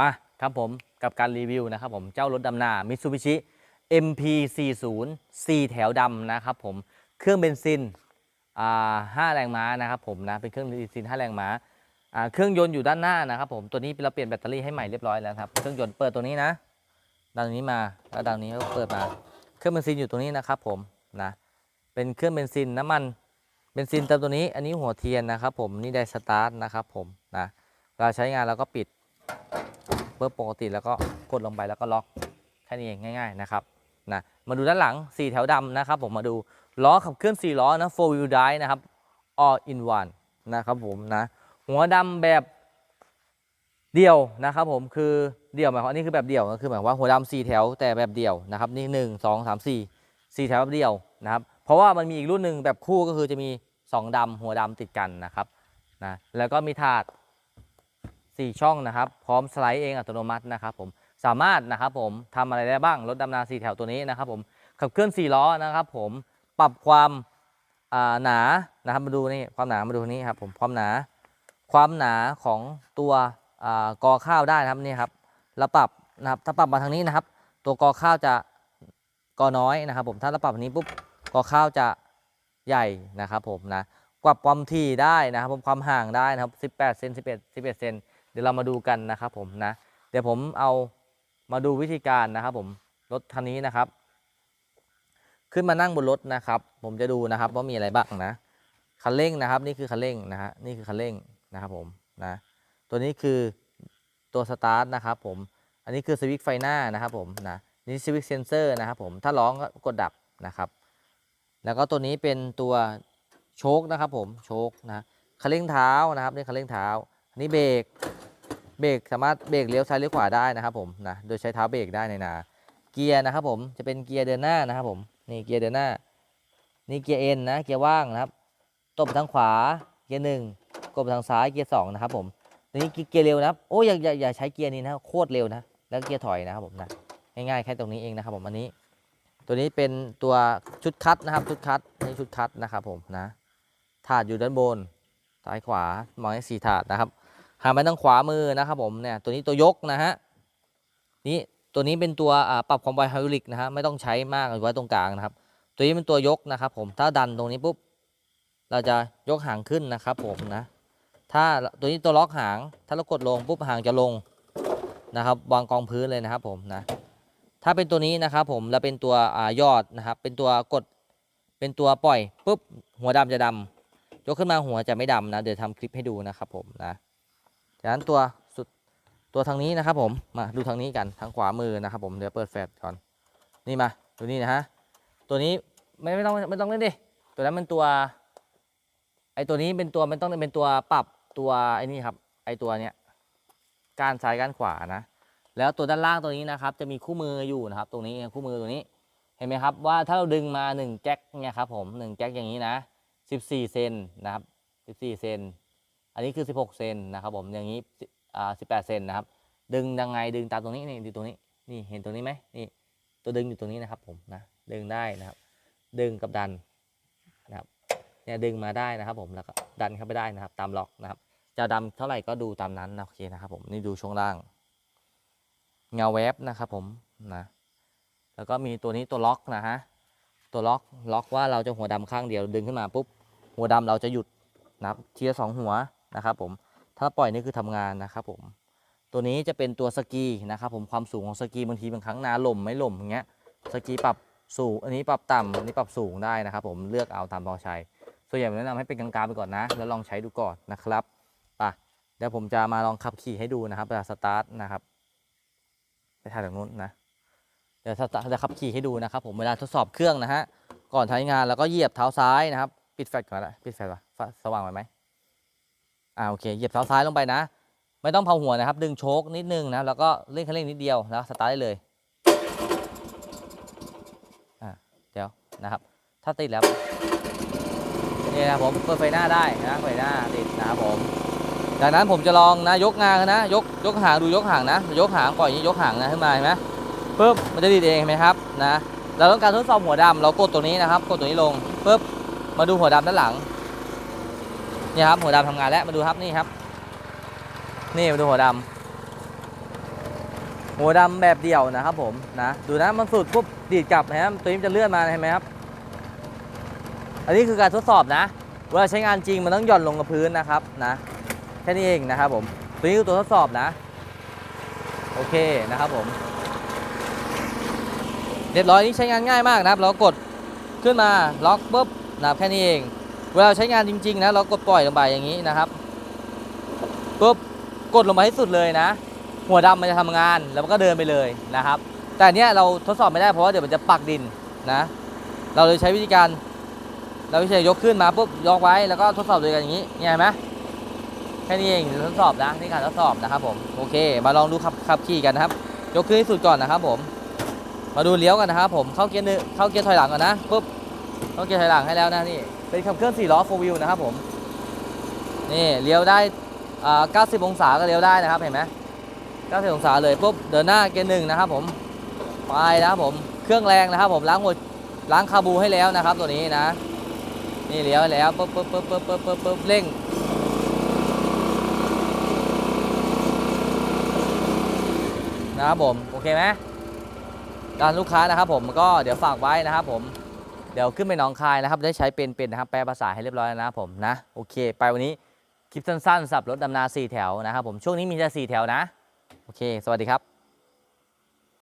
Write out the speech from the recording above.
มาครับผมกับการรีวิวนะครับผมเจ้ารถดำนา Mitsubishi MP40 4 แถวดำนะครับผมเครื่องเบนซินอ่า5แรงม้านะครับผมนะเป็นเครื่องเบนซิน5แรงม้าอ่าเครื่องยนต์อยู่ด้านหน้านะครับผมตัวนี้เราเปลี่ยนแบตเตอรี่ให้ใหม่เรียบร้อยแล้วครับเครื่องยนต์เปิดตัวนี้นะดังนี้มาแล้วดังนี้ก็เปิดมา เครื่องเบนซินอยู่ตรงนี้นะครับผมนะเป็นเครื่องเบนซินน้ำมันเบนซินเติมตัวนี้อันนี้หัวเทียนนะครับผมนี่ได้สตาร์ทนะครับผมนะเวลาใช้งานเราก็ปิด ปิดปกติแล้วก็กดลงไปแล้วก็ล็อกแค่นี้เองง่าย ๆนะครับนะมาดูด้านหลัง 4 แถวดำนะครับผมมาดูล้อขับเคลื่อน 4 ล้อนะ4 wheel drive นะครับ all in one นะครับผมนะหัวดำแบบเดี่ยวนะครับผมคือเดี่ยวหมายความนี่คือแบบเดี่ยวก็คือหมายความว่าหัวดำสี่แถวแต่แบบเดี่ยวนะครับนี่หนึ่งสองสามสี่สี่แถวแบบเดี่ยวนะครับเพราะว่ามันมีอีกรุ่นหนึ่งแบบคู่ก็คือจะมีสองดำหัวดำติดกันนะครับนะแล้วก็มีถาด 4 ช่องนะครับ พร้อมสไลด์เองอัตโนมัตินะครับผมสามารถนะครับผมทำอะไรได้บ้างรถดำนา4แถวตัวนี้นะครับผมขับเคลื่อน4ล้อนะครับผมปรับความาหนานะครับมาดูนี่ความหนามาดูนี้ครับผมความหนาความหนาของตัวอกอข้าวได้นะครับนี่ครับเราปรับนะครับถ้าปรับมาทางนี้นะครับ ตัวกอข้าวจะกอน้อยนะครับ ผมถ้าเราปรับนี้ปุ๊บกอข้าวจะใหญ่นะครับผมนะปรับความถี่ได้นะครับผมความห่างได้นะครับ 18เซน11 11เซน เดี๋ยวเรามาดูกันนะครับผมนะ เดี๋ยวผมเอามาดูวิธีการนะครับผมรถคันนี้นะครับ ขึ้นมานั่งบนรถนะครับ ผมจะดูนะครับว่ามีอะไรบ้างนะคันเร่งนะครับ นี่คือคันเร่งนะฮะนี่คือคันเร่งนะครับผมนะตัวนี้คือตัวสตาร์ทนะครับผมอันนี้คือสวิตช์ไฟหน้านะครับผมนะนี่สวิตช์เซนเซอร์นะครับผมถ้าร้องก็กดดับนะครับ แล้วก็ตัวนี้เป็นตัวโชคนะครับผมโชคนะคันเร่งเท้านะครับนี่คันเร่งเท้าอันนี้เบรก เบรกสามารถเบรกเลี้ยวซ้ายเลี้ยวขวาได้นะครับผมนะโดยใช้เท้าเบรกได้ในนา เกียร์นะครับผมจะเป็นเกียร์เดินหน้านะครับผมนี่เกียร์เดินหน้า นี่เกียร์เอ็นนะเกียร์ว่างนะครับตบไปทางขวาเกียร์หนึ่งกดไปทางซ้ายเกียร์สองนะครับผมนี่เกียร์เร็วนะครับโอ้ยอย่าอย่าอย่าใช้เกียร์นี้นะโคตรเร็วนะแล้วเกียร์ถอยนะครับผมนะง่ายๆแค่ตรงนี้เองนะครับผมอันนี้ ตัวนี้เป็นตัวชุดคัดนะครับชุดคัดนี่ชุดคัดนะครับผมนะถาดอยู่ด้านบนซ้ายขวามองให้สี่ถาดนะครับ หันไปทางขวามือนะครับผมเนี่ยตัวนี้ตัวยกนะฮะนี่ตัวนี้เป็นตัวปรับความไวไฮดรอลิกนะฮะไม่ต้องใช้มากเอาไว้ตรงกลางนะครับ ตัวนี้เป็นตัวยกนะครับผมถ้าดันตรงนี้ปุ๊บเราจะยกหางขึ้นนะครับผมนะถ้าตัวนี้ตัวล็อกหาง ถ้าเรากดลงปุ๊บหางจะลงนะครับวางกองพื้นเลยนะครับผมนะถ้าเป็นตัวนี้นะครับผมแล้วเป็นตัวอยอดนะครับ เป็นตัวกดเป็นตัวปล่อยปุ๊บหัวดำจะดำยกขึ้นมาหัวจะไม่ดำนะเดี๋ยวทำคลิปให้ดูนะครับผมนะ จากนั้นตัวสุดตัวทางนี้นะครับผมมาดูทางนี้กันทางขวามือนะครับผมเดี๋ยวเปิดแฟลชก่อนนี่มาตัวนี้นะฮะตัวนี้ไม่ไม่ต้องไม่ต้องเล่นดิตัวนั้นเป็นตัวไอตัวนี้เป็นตัวมันต้องเป็นตัวปรับตัวไอ้นี่ครับไอตัวเนี้ยการซ้ายการขวานะแล้วตัวด้านล่างตัวนี้นะครับจะมีคู่มืออยู่นะครับ ตรงนี้คู่มือตัวนี้เห็นไหมครับว่าถ้าเราดึงมา 1 แจ็คเนี่ยครับผม1แจ็คอย่างนี้นะ 14 เซนนะครับ 14 เซน อันนี้คือ 16 เซนนะครับผมอย่างนี้อ่า18 เซนนะครับ ดึงยังไงดึงตามตรงนี้นี่ดูตรงนี้นี่เห็นตรงนี้ไหมนี่ตัวดึงอยู่ตรงนี้นะครับผมนะดึงได้นะครับ ดึงกับดันนะครับเนี่ยดึงมาได้นะครับผมแล้วก็ดันเข้าไปได้นะครับ ตามล็อกนะครับ จะดำเท่าไหร่ก็ดูตามนั้นนะโอเคนะครับผมนี่ดูช่วงล่าง เงาแวบนะครับผมนะแล้วก็มีตัวนี้ตัวล็อกนะฮะตัวล็อกล็อกว่าเราจะหัวดำข้างเดียวดึงขึ้นมาปุ๊บหัวดำเราจะหยุดนะครับทีละสองหัว นะครับผมถ้าปล่อยนี่คือทำงานนะครับผมตัวนี้จะเป็นตัวสกีนะครับผมความสูงของสกีบางทีบางครั้งนาล่มไม่ล่มอย่างเงี้ยสกีปรับสูง อันนี้ปรับต่ำอันนี้ปรับสูงได้นะครับผมเลือกเอาตามพอใช้ส่วนใหญ่ผมแนะนำให้เป็นกลางๆไปก่อนนะ แล้วลองใช้ดูก่อนนะครับป่ะเดี๋ยวผมจะมาลองขับขี่ให้ดูนะครับเวลาสตาร์ทนะครับไปถ่ายจากนู้นนะเดี๋ยวจะขับขี่ให้ดูนะครับผมเวลาทดสอบเครื่องนะฮะก่อนใช้งานแล้วก็เหยียบเท้าซ้ายนะครับ ปิดแฟลชก่อนละปิดแฟลชวะสว่างไว้ไหม อ่าโอเคเหยียบเท้าซ้ายลงไปนะ ไม่ต้องเผาหัวนะครับ ดึงโชคนิดนึงนะแล้วก็เร่งคันเร่งนิดเดียวแล้วสตาร์ทได้เลยอ่าเดี๋ยวนะครับ ถ้าติดแล้วนี่นะผมเปิดไฟหน้าได้นะไฟหน้าติดนะครับผมจากนั้นผมจะลองนะยกงานนะยกยกหางดูยกหางนะ ยกหางปล่อยอย่างนี้ยกหางนะขึ้นมาเห็นไหมปึ๊บมันจะดีดเองเห็นไหมครับนะเราต้องการทดสอบหัวดำเรากดตัวนี้นะครับ กดตัวนี้ลงปึ๊บมาดูหัวดำด้านหลัง นี่ครับหัวดำทำงานแล้วมาดูครับนี่ครับ นี่มาดูหัวดำหัวดำแบบเดี่ยวนะครับผมนะดูนะมันสุดปุ๊บดีดกลับนะฮะตัวนี้จะเลื่อนมาเห็นไหมครับ อันนี้คือการทดสอบนะเวลาใช้งานจริงมันต้องหย่อนลงกับพื้นนะครับนะแค่นี้เองนะครับผมตัวนี้คือตัวทดสอบนะ โอเคนะครับผม เรียบร้อยนี่ใช้งานง่ายมากนะครับ เรากดขึ้นมาล็อกปุ๊บนะครับแค่นี้เอง เวลาใช้งานจริง ๆ นะ เรากดปล่อยลงไปอย่างนี้นะครับปุ๊บกดลงมาให้สุดเลยนะ หัวดำมันจะทำงานแล้วมันก็เดินไปเลยนะครับ แต่เนี้ยเราทดสอบไม่ได้เพราะว่าเดี๋ยวมันจะปักดินนะ เราเลยใช้วิธีการ เราวิธียกขึ้นมาปุ๊บยกไว้แล้วก็ทดสอบด้วยกันอย่างนี้เนี่ยเห็นไหมแค่นี้เองทดสอบนะนี่การทดสอบนะครับผมโอเค มาลองดูขับขับขี่กันนะครับ ยกขึ้นให้สุดก่อนนะครับผมมาดูเลี้ยวกันนะครับผมเข้าเกียร์หนึ่งเข้าเกียร์ถอยหลังก่อนนะปุ๊บเข้าเกียร์ถอยหลังให้แล้วนะนี่ เป็นขับเคลื่อน4ล้อ4 wheel นะครับผมนี่เลี้ยวได้อ่า90 องศาก็เลี้ยวได้นะครับเห็นไหม90 องศาเลยปุ๊บเดินหน้าเกียร์หนึ่งนะครับผมไปนะครับผมเครื่องแรงนะครับผมล้างหัวล้างคาบูให้แล้วนะครับตัวนี้นะนี่เลี้ยวแล้วปุ๊บปุ๊บปุ๊บปุ๊บปุ๊บปุ๊บปุ๊บเร่งนะครับผมโอเคไหมการลูกค้านะครับผมก็เดี๋ยวฝากไว้นะครับผม เดี๋ยวขึ้นไปหนองคายนะครับได้ใช้เป็นเป็นนะครับแปลภาษาให้เรียบร้อยแล้วนะผมนะโอเค ไปวันนี้คลิปสั้นๆสับรถดำนา4แถวนะครับผมช่วงนี้มีแต่4แถวนะ โอเค สวัสดีครับ